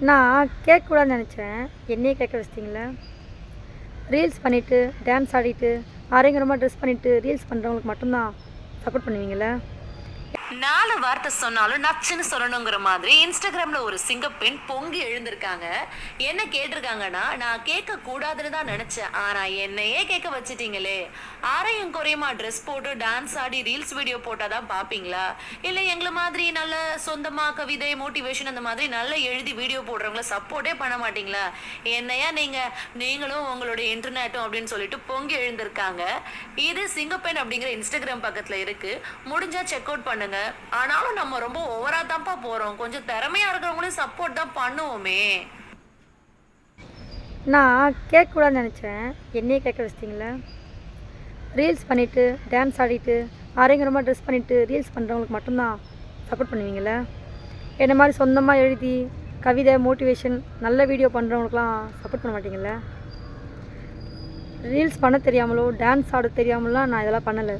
நான் கேட்கக்கூடாதுன்னு நினச்சேன். என்னையே கேட்க வச்சிட்டிங்களா? ரீல்ஸ் பண்ணிவிட்டு டான்ஸ் ஆடிட்டு ஆரோக்கியமாக ட்ரெஸ் பண்ணிவிட்டு ரீல்ஸ் பண்ணுறவங்களுக்கு மட்டும்தான் சப்போர்ட் பண்ணுவீங்களே? நாலு வார்த்தை சொன்னாலும் நச்சுன்னு சொல்லணுங்கிற மாதிரி இன்ஸ்டாகிராமில் ஒரு சிங்கப்பெண் பொங்கி எழுந்திருக்காங்க. என்ன கேட்டிருக்காங்கன்னா நான் கேட்க கூடாதுன்னு தான் நினைச்சேன். ஆனால் என்னையே கேட்க வச்சிட்டீங்களே. ஆரையும் குறையுமா ட்ரெஸ் போட்டு டான்ஸ் ஆடி ரீல்ஸ் வீடியோ போட்டால் தான் பார்ப்பீங்களா இல்லை எங்களை மாதிரி நல்ல சொந்தமாக கவிதை மோட்டிவேஷன் அந்த மாதிரி நல்லா எழுதி வீடியோ போடுறவங்கள சப்போர்ட்டே பண்ண மாட்டீங்களா? என்னையா நீங்கள் நீங்களும் உங்களுடைய இன்டர்நெட்டும் அப்படின்னு சொல்லிட்டு பொங்கி எழுந்திருக்காங்க. இது சிங்கப்பெண் அப்படிங்கிற இன்ஸ்டாகிராம் பக்கத்தில் இருக்குது முடிஞ்சால் செக் அவுட் ஆனாலும் நம்ம ரொம்ப ஓவரா தான்ப்பா போறோம். கொஞ்சம் திறமையா இருக்கிறவங்களையும் சப்போர்ட் தான் பண்ணுவோமே. நான் கேட்கக்கூடாதுன்னு நினச்சேன். என்னையே கேட்க வச்சிட்டிங்களா? ரீல்ஸ் பண்ணிவிட்டு டான்ஸ் ஆடிட்டு ஆரோக்கியமாக ட்ரெஸ் பண்ணிவிட்டு ரீல்ஸ் பண்ணுறவங்களுக்கு மட்டும்தான் சப்போர்ட் பண்ணுவீங்களே? என்ன மாதிரி சொந்தமாக எழுதி கவிதை மோட்டிவேஷன் நல்ல வீடியோ பண்ணுறவங்களுக்குலாம் சப்போர்ட் பண்ண மாட்டீங்களே? ரீல்ஸ் பண்ண தெரியாமலோ டான்ஸ் ஆட தெரியாமலாம் நான் இதெல்லாம் பண்ணலை.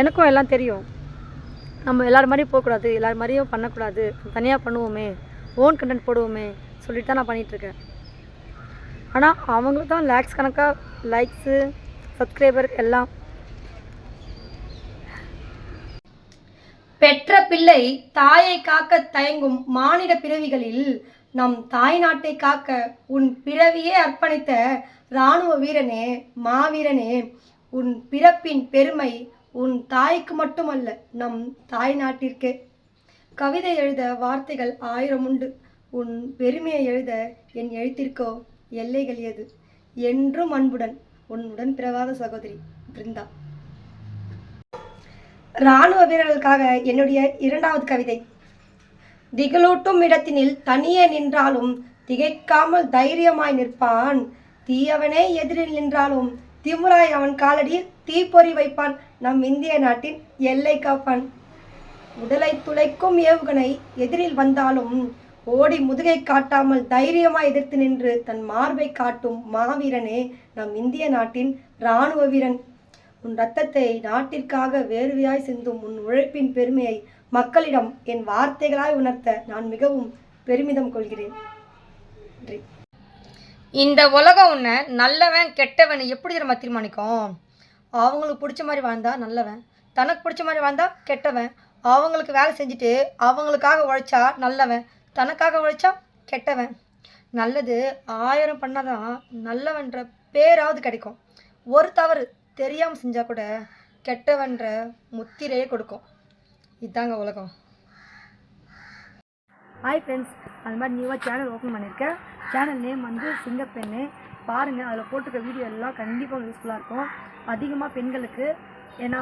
எனக்கும் எல்லாம் தெரியும். நம்ம எல்லார் மாதிரியும் போகக்கூடாது எல்லார் மாதிரியும் பண்ணக்கூடாது. தனியாக பண்ணுவோமே ஓன் கண்டென்ட் போடுவோமே சொல்லிட்டு தான் நான் பண்ணிகிட்ருக்கேன் ஆனால் அவங்களுக்கு தான் லேக்ஸ் கணக்காக லைக்ஸு சப்ஸ்கிரைபர் எல்லாம். பெற்ற பிள்ளை தாயை காக்க தயங்கும் மானிட பிறவிகளில் நம் தாய் நாட்டை காக்க உன் பிறவியே அர்ப்பணித்த இராணுவ வீரனே மாவீரனே உன் பிறப்பின் பெருமை உன் தாய்க்கு மட்டுமல்ல நம் தாய் நாட்டிற்கே கவிதை எழுத வார்த்தைகள் ஆயிரம் உண்டு. உன் பெருமையை எழுத என் எழுத்திற்கோ எல்லைகள் எது? என்றும் அன்புடன் உன்னுடன் பிறவாத சகோதரி பிருந்தா. இராணுவ வீரர்களுக்காக என்னுடைய இரண்டாவது கவிதை. திகிலூட்டும் இடத்தினில் தனியே நின்றாலும் திகைக்காமல் தைரியமாய் நிற்பான். தீயவனே எதிரில் நின்றாலும் திமுராய் அவன் காலடியில் தீப்பொறி வைப்பான் நம் இந்திய நாட்டின் எல்லை காப்பான். உடலை துளைக்கும் ஏவுகணை எதிரில் வந்தாலும் ஓடி முதுகை காட்டாமல் தைரியமாக எதிர்த்து நின்று தன் மார்பை காட்டும் மாவீரனே நம் இந்திய நாட்டின் இராணுவ வீரன். உன் ரத்தத்தை நாட்டிற்காக வேர்வையாய் சிந்தும் உன் உழைப்பின் பெருமையை மக்களிடம் என் வார்த்தைகளாய் உணர்த்த நான் மிகவும் பெருமிதம் கொள்கிறேன். நன்றி. இந்த உலகம் ஒன்று நல்லவன் கெட்டவன் எப்படி நம்ம தீர்மானிக்கும்? அவங்களுக்கு பிடிச்ச மாதிரி வாழ்ந்தா நல்லவன் தனக்கு பிடிச்ச மாதிரி வாழ்ந்தா கெட்டவன். அவங்களுக்கு வேலை செஞ்சுட்டு அவங்களுக்காக உழைச்சா நல்லவன் தனக்காக உழைச்சா கெட்டவன். நல்லது ஆயிரம் பண்ணாதான் நல்லவன்ற பேராவது கிடைக்கும். ஒரு தவறு தெரியாமல் செஞ்சால் கூட கெட்டவன்ற முத்திரையே கொடுக்கும். இதாங்க உலகம். ஹாய் ஃப்ரெண்ட்ஸ் அது மாதிரி நியூவாக சேனல் ஓப்பன் பண்ணியிருக்கேன். சேனல் நேம் வந்து சிங்கப்பெண்ணு பாருங்கள் அதில் போட்டிருக்க வீடியோ எல்லாம் கண்டிப்பாக யூஸ்ஃபுல்லாக இருக்கும். அதிகமாக பெண்களுக்கு ஏன்னா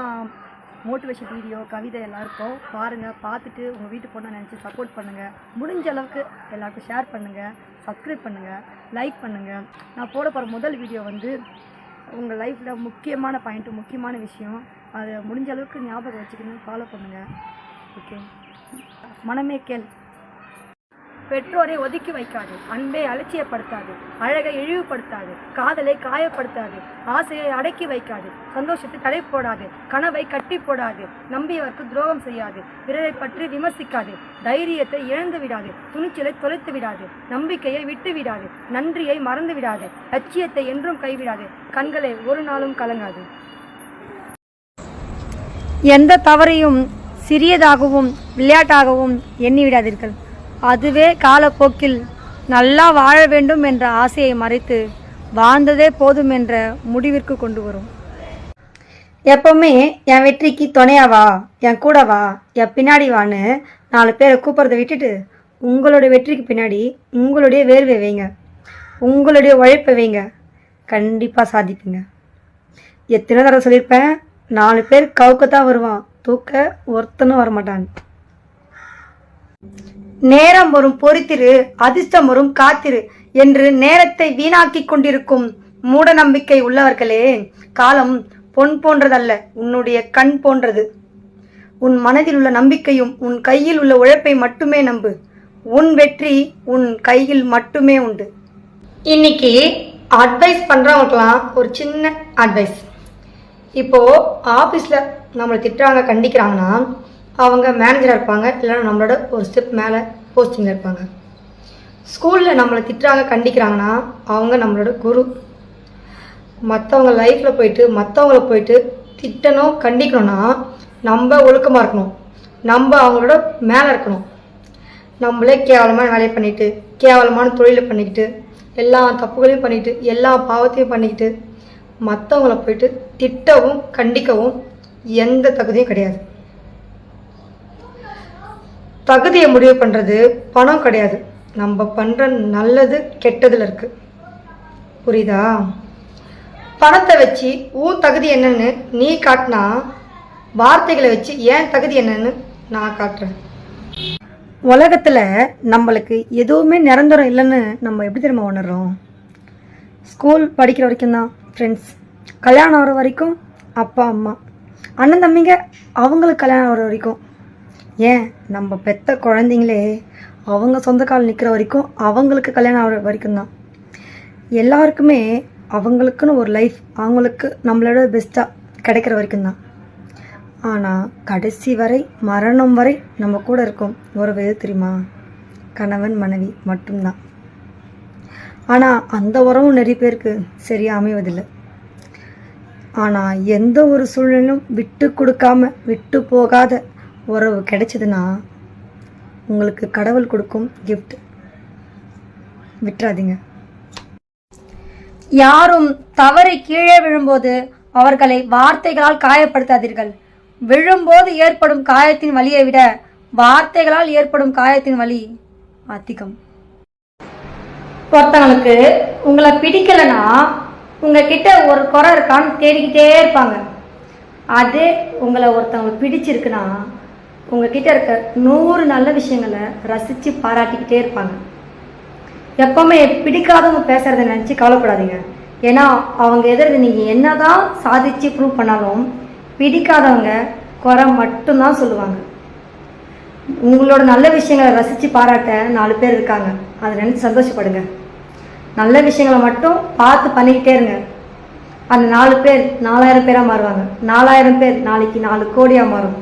மோட்டிவேஷன் வீடியோ கவிதை எல்லாம் இருக்கும். பாருங்கள் பார்த்துட்டு உங்கள் வீட்டு பொண்ணை நினச்சி சப்போர்ட் பண்ணுங்கள் முடிஞ்ச அளவுக்கு எல்லாருக்கும் ஷேர் பண்ணுங்கள் சப்ஸ்கிரைப் பண்ணுங்கள் லைக் பண்ணுங்கள் நான் போட போகிற முதல் வீடியோ வந்து உங்கள் லைஃப்பில் முக்கியமான பாயிண்ட்டு முக்கியமான விஷயம். அதை முடிஞ்ச அளவுக்கு ஞாபகம் வச்சுக்கணும் ஃபாலோ பண்ணுங்கள் ஓகே மனமே கேள். பெற்றோரை ஒதுக்கி வைக்காது. அன்பை அலட்சியப்படுத்தாது. அழகை இழிவுபடுத்தாது. காதலை காயப்படுத்தாது. ஆசையை அடக்கி வைக்காது. சந்தோஷத்தை தடை போடாது. கனவை கட்டி போடாது. நம்பியவர்க்கு துரோகம் செய்யாது. பிறரை பற்றி விமர்சிக்காது. தைரியத்தை இழந்து விடாது. துணிச்சலை தொலைத்து விடாது. நம்பிக்கையை விட்டு விடாது. நன்றியை மறந்து விடாது. லட்சியத்தை என்றும் கைவிடாது. கண்களை ஒரு நாளும் கலங்காது. எந்த தவறையும் சிறியதாகவும் விளையாட்டாகவும் எண்ணிவிடாதீர்கள் அதுவே காலப்போக்கில் நல்லா வாழ வேண்டும் என்ற ஆசையை மறைத்து வாழ்ந்ததே போதும் என்ற முடிவிற்கு கொண்டு வரும். எப்பவுமே என் வெற்றிக்கு துணையா வா என் கூட வா என் பின்னாடி வான்னு நாலு பேரை கூப்பிட்றத விட்டுட்டு உங்களுடைய வெற்றிக்கு பின்னாடி உங்களுடைய வேர்வை வைங்க. உங்களுடைய உழைப்பை வைங்க. கண்டிப்பாக சாதிப்பீங்க. எத்தனை தடவை சொல்லியிருப்பேன் நாலு பேர் கவுக்கத்தான் வருவான். தூக்க ஒருத்தனும் வரமாட்டான். நேரம் வரும் பொறுத்திரு அதிர்ஷ்டம் வரும் காத்திரு என்று நேரத்தை வீணாக்கி கொண்டிருக்கும் மூட நம்பிக்கை உள்ளவர்களே காலம் பொன் போன்றதல்ல உன்னுடைய கண் போன்றது. உன் மனதில் உள்ள நம்பிக்கையும் உன் கையில் உள்ள உழைப்பை மட்டுமே நம்பு. உன் வெற்றி உன் கையில் மட்டுமே உண்டு. இன்னைக்கு அட்வைஸ் பண்றவங்களுக்கெல்லாம் ஒரு சின்ன அட்வைஸ் இப்போது ஆஃபீஸில் நம்மளை திட்டுறாங்க கண்டிக்கிறாங்கன்னா அவங்க மேனேஜராக இருப்பாங்க. இல்லைன்னா நம்மளோட ஒரு ஸ்டெப் மேலே போஸ்டிங்கில் இருப்பாங்க. ஸ்கூலில் நம்மளை திட்டுறாங்க கண்டிக்கிறாங்கன்னா அவங்க நம்மளோட குரு. மற்றவங்க லைஃப்பில் போயிட்டு மற்றவங்கள போயிட்டு திட்டணும் கண்டிக்கணும்னா நம்ம ஒழுக்கமாக இருக்கணும். நம்ம அவங்களோட மேலே இருக்கணும். நம்மளே கேவலமான வேலையை பண்ணிட்டு கேவலமான தொழிலை பண்ணிக்கிட்டு எல்லா தப்புகளையும் பண்ணிக்கிட்டு எல்லா பாவத்தையும் பண்ணிக்கிட்டு மற்றவங்கள போயிட்டு திட்டவும் கண்டிக்கவும் எந்த தகுதியும் கிடையாது. தகுதியை முடிவு பண்ணுறது பணம் கிடையாது. நம்ம பண்ணுற நல்லது கெட்டதில் இருக்குது புரியுதா? பணத்தை வச்சு உன் தகுதி என்னன்னு நீ காட்டினா வார்த்தைகளை வச்சு ஏன் தகுதி என்னன்னு நான் காட்டுறேன். உலகத்தில் நம்மளுக்கு எதுவுமே நிரந்தரம் இல்லைன்னு நம்ம எப்படி திரும்ப உணர்றோம்? ஸ்கூல் படிக்கிற வரைக்கும் தான் ஃப்ரெண்ட்ஸ் கல்யாணம் ஆகிற வரைக்கும் அப்பா அம்மா. அண்ணன் தம்பிங்க அவங்களுக்கு கல்யாணம் ஆகிற வரைக்கும். ஏன்? நம்ம பெத்த குழந்தைங்களே அவங்க சொந்த கால் நிற்கிற வரைக்கும் அவங்களுக்கு கல்யாணம் ஆகிற வரைக்கும் தான். எல்லாருக்குமே அவங்களுக்குன்னு ஒரு லைஃப் அவங்களுக்கு நம்மளோட பெஸ்ட்டாக கிடைக்கிற வரைக்கும் தான். ஆனால் கடைசி வரை மரணம் வரை நம்ம கூட இருக்கும். உறவு எது தெரியுமா? கணவன் மனைவி மட்டும்தான். ஆனால் அந்த உறவும் நிறைய பேருக்கு சரியாக அமைவதில்லை. ஆனால் எந்த ஒரு சூழ்நிலும் விட்டு கொடுக்காம விட்டு போகாத உறவு கிடைச்சதுன்னா உங்களுக்கு கடவுள் கொடுக்கும் கிஃப்ட் விட்டுறாதீங்க. யாரும் தவறி கீழே விழும்போது அவர்களை வார்த்தைகளால் காயப்படுத்தாதீர்கள். விழும்போது ஏற்படும் காயத்தின் வலியை விட வார்த்தைகளால் ஏற்படும் காயத்தின் வலி அதிகம். ஒருத்தவங்களுக்கு உங்களை பிடிக்கலைன்னா உங்ககிட்ட ஒரு குறை இருக்கான்னு தேடிக்கிட்டே இருப்பாங்க. அது உங்களை ஒருத்தவங்களுக்கு பிடிச்சிருக்குன்னா உங்ககிட்ட இருக்க நூறு நல்ல விஷயங்களை ரசித்து பாராட்டிக்கிட்டே இருப்பாங்க. எப்பவுமே பிடிக்காதவங்க பேசுகிறத நினச்சி கவலைப்படாதீங்க. ஏன்னா அவங்க எதிர்த்து நீங்கள் என்னதான் சாதித்து ப்ரூவ் பண்ணாலும் பிடிக்காதவங்க குறை மட்டும்தான் சொல்லுவாங்க. உங்களோட நல்ல விஷயங்களை ரசித்து பாராட்ட நாலு பேர் இருக்காங்க. அதை நினச்சி சந்தோஷப்படுங்க. நல்ல விஷயங்களை மட்டும் பார்த்து பண்ணிக்கிட்டே இருங்க. அந்த நாலு பேர் நாலாயிரம் பேராக மாறுவாங்க. நாலாயிரம் பேர் நாளைக்கு நாலு கோடியாக மாறும்.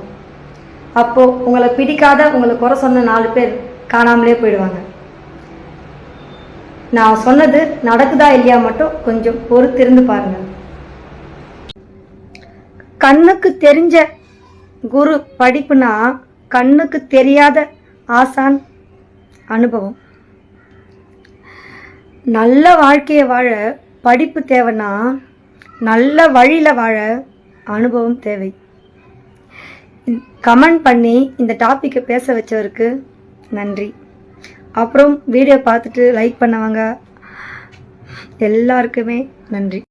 அப்போது உங்களை பிடிக்காத உங்களை குறை சொன்ன நாலு பேர் காணாமலே போயிடுவாங்க. நான் சொன்னது நடக்குதா இல்லையா மட்டும் கொஞ்சம் பொறுத்திருந்து பாருங்க. கண்ணுக்கு தெரிஞ்ச குரு படிப்புனா கண்ணுக்கு தெரியாத ஆசான் அனுபவம். நல்ல வாழ்க்கையை வாழ படிப்பு தேவைன்னா நல்ல வழியில் வாழ அனுபவம் தேவை. கமெண்ட் பண்ணி இந்த டாப்பிக்கை பேச வச்சவருக்கு நன்றி. அப்புறம் வீடியோ பார்த்துட்டு லைக் பண்ணவங்க எல்லாருக்குமே நன்றி.